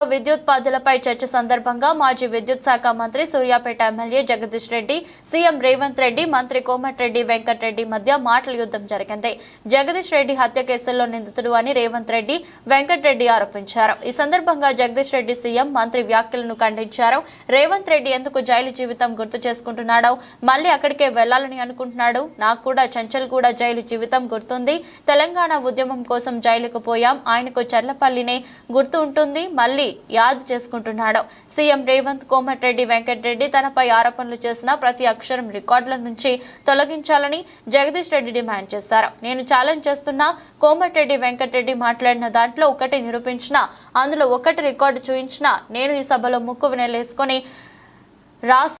విద్యుత్ విద్యుత్పాదులపై చర్చ సందర్భంగా మాజీ విద్యుత్ శాఖ మంత్రి సూర్యాపేట ఎమ్మెల్యే జగదీష్ రెడ్డి సీఎం రేవంత్ రెడ్డి మంత్రి కోమటిరెడ్డి వెంకటరెడ్డి మధ్య మాటల యుద్ధం జరిగింది. జగదీష్ రెడ్డి హత్య కేసుల్లో నిందితుడు అని రేవంత్ రెడ్డి వెంకటరెడ్డి ఆరోపించారు. ఈ సందర్భంగా జగదీష్ రెడ్డి సీఎం మంత్రి వ్యాఖ్యలను ఖండించారు. రేవంత్ రెడ్డి ఎందుకు జైలు జీవితం గుర్తు చేసుకుంటున్నాడో మళ్ళీ అక్కడికే వెళ్ళాలని అనుకుంటున్నాడు? నాకు కూడా చంచల్ కూడా జైలు జీవితం గుర్తుంది. తెలంగాణ ఉద్యమం కోసం జైలుకు పోయాం. ఆయనకు చర్లపల్లినే గుర్తు ఉంటుంది. మళ్ళీ యాద్ చేసుకుంటున్నాడు. సీఎం రేవంత్ కోమటిరెడ్డి వెంకటరెడ్డి తనపై ఆరోపణలు చేసిన ప్రతి అక్షరం రికార్డుల నుంచి తొలగించాలని జగదీష్ రెడ్డి డిమాండ్ చేశారు. నేను ఛాలెంజ్ చేస్తున్న కోమటిరెడ్డి వెంకటరెడ్డి మాట్లాడిన దాంట్లో ఒకటి నిరూపించిన అందులో ఒకటి రికార్డు చూయించిన నేను ఈ సభలో ముక్కు వినలేసుకొని రాసి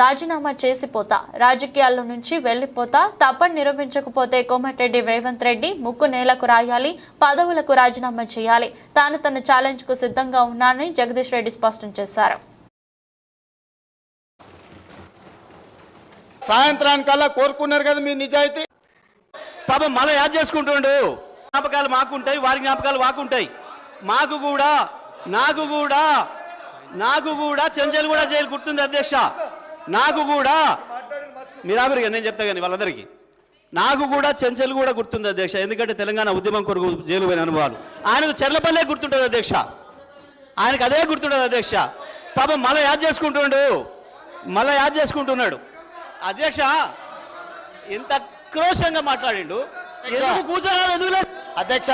రాజీనామా చేసిపోతా. రాజకీయాల్లో నుంచి వెళ్ళిపోతా తప్పని నిరూపించకపోతే కోమటిరెడ్డి రేవంత్ రెడ్డి ముక్కు నేలకు రాయాలి పదవులకు రాజీనామా చేయాలి. తాను తన ఛాలెంజ్కు సిద్ధంగా ఉన్నానని జగదీష్ రెడ్డి స్పష్టం చేశారు. సాయంత్రానికల్లా కోరుకున్నారు కదా మీ నిజాయితీ? పాపం మళ్ళీ యాద్ చేసుకుంటుండు. జ్ఞాపకాలు మాకుంటాయి వారి జ్ఞాపకాలు మాకుంటాయి మాకు కూడా నాకు కూడా నాకు కూడా చెంచల్ కూడా జైలు గుర్తుంది అధ్యక్ష. నాకు కూడా. మీరు ఆగురిగా నేను చెప్తా కానీ వాళ్ళందరికీ. నాకు కూడా చెంచల్ కూడా గుర్తుంది అధ్యక్ష ఎందుకంటే తెలంగాణ ఉద్యమం కొరకు జైలు పోయిన అనుభవాలు. ఆయనకు చెర్లపల్లే గుర్తుంటుంది అధ్యక్ష. ఆయనకు అదే గుర్తుంటుంది అధ్యక్ష. పాపం మళ్ళీ యాద్ చేసుకుంటుండు. మళ్ళీ యాద్ చేసుకుంటున్నాడు. అధ్యక్ష ఎంత క్రోషంగా మాట్లాడిండు. ఎందుకు కూర్చోరాదు? ఎందుకు అధ్యక్ష